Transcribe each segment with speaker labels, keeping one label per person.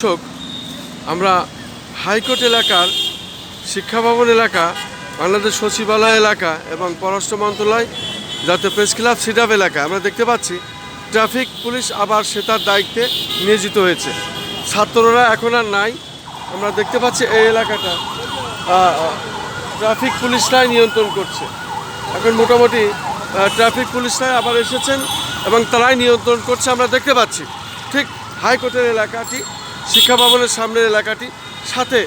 Speaker 1: দর্শক আমরা হাইকোর্ট এলাকার শিক্ষা ভবন এলাকা, বাংলাদেশ সচিবালয় এলাকা এবং পররাষ্ট্র মন্ত্রণালয় জাতীয় প্রেস ক্লাব সিডাব এলাকা। আমরা দেখতে পাচ্ছি, ট্রাফিক পুলিশ আবার সে তার দায়িত্বে নিয়োজিত হয়েছে। ছাত্ররা এখন আর নাই। আমরা দেখতে পাচ্ছি এই এলাকাটা ট্রাফিক পুলিশরাই নিয়ন্ত্রণ করছে। এখন মোটামুটি ট্রাফিক পুলিশরাই আবার এসেছেন এবং তারাই নিয়ন্ত্রণ করছে। আমরা দেখতে পাচ্ছি, ঠিক হাইকোর্টের এলাকাটি শিক্ষা ভবনের সামনের এলাকাটি। সাথে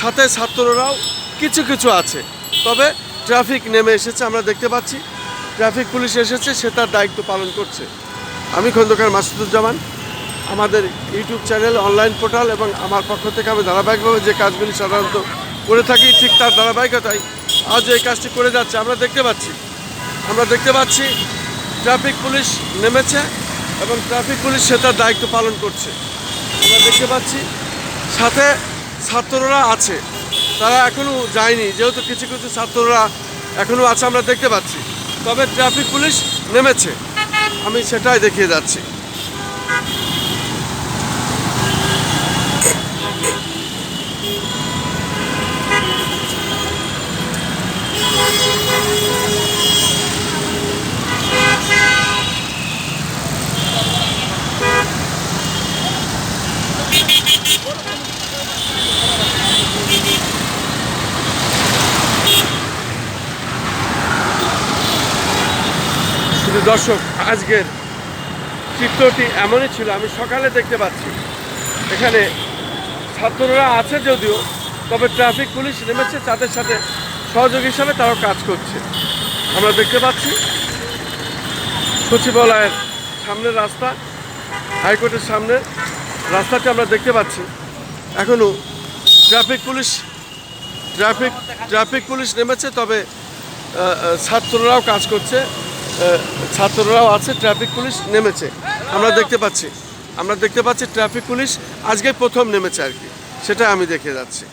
Speaker 1: সাথে ছাত্ররাও কিছু কিছু আছে। তবে ট্রাফিক নেমে এসেছে, আমরা দেখতে পাচ্ছি। ট্রাফিক পুলিশ এসেছে, সে তার দায়িত্ব পালন করছে। আমি খন্দকার মাসুদুজ্জামান। আমাদের ইউটিউব চ্যানেল, অনলাইন পোর্টাল এবং আমার পক্ষ থেকে আমি ধারাবাহিকভাবে যে কাজগুলি সাধারণত করে থাকি, ঠিক তার ধারাবাহিকতায় আজ এই কাজটি করে যাচ্ছে। আমরা দেখতে পাচ্ছি, আমরা দেখতে পাচ্ছি ট্রাফিক পুলিশ নেমেছে এবং ট্রাফিক পুলিশ সে তার দায়িত্ব পালন করছে। দেখতে পাচ্ছি। সাথে ছাত্ররা আছে। তারা এখনও যায়নি, যেহেতু কিছু কিছু ছাত্ররা এখনও আছে আমরা দেখতে পাচ্ছি। তবে ট্রাফিক পুলিশ নেমেছে। আমি সেটাই দেখিয়ে যাচ্ছি। শুধু দর্শক, আজকের চিত্রটি এমনই ছিল, আমি সকালে দেখতে পাচ্ছি। এখানে ছাত্ররা আছে যদিও, তবে ট্রাফিক পুলিশ নেমেছে, তাদের সাথে সহযোগী হিসাবে তারাও কাজ করছে। আমরা দেখতে পাচ্ছি, সচিবালয়ের সামনের রাস্তা, হাইকোর্টের সামনে রাস্তাটি আমরা দেখতে পাচ্ছি। এখনও traffic police, traffic traffic police নেমেছে, তবে ছাত্ররাও কাজ করছে। ছাত্ররাও আছে ট্রাফিক পুলিশ নেমেছে। আমরা দেখতে পাচ্ছি। আমরা দেখতে পাচ্ছি ট্রাফিক পুলিশ আজকে প্রথম নেমেছে আর কি। সেটা আমি দেখে যাচ্ছি।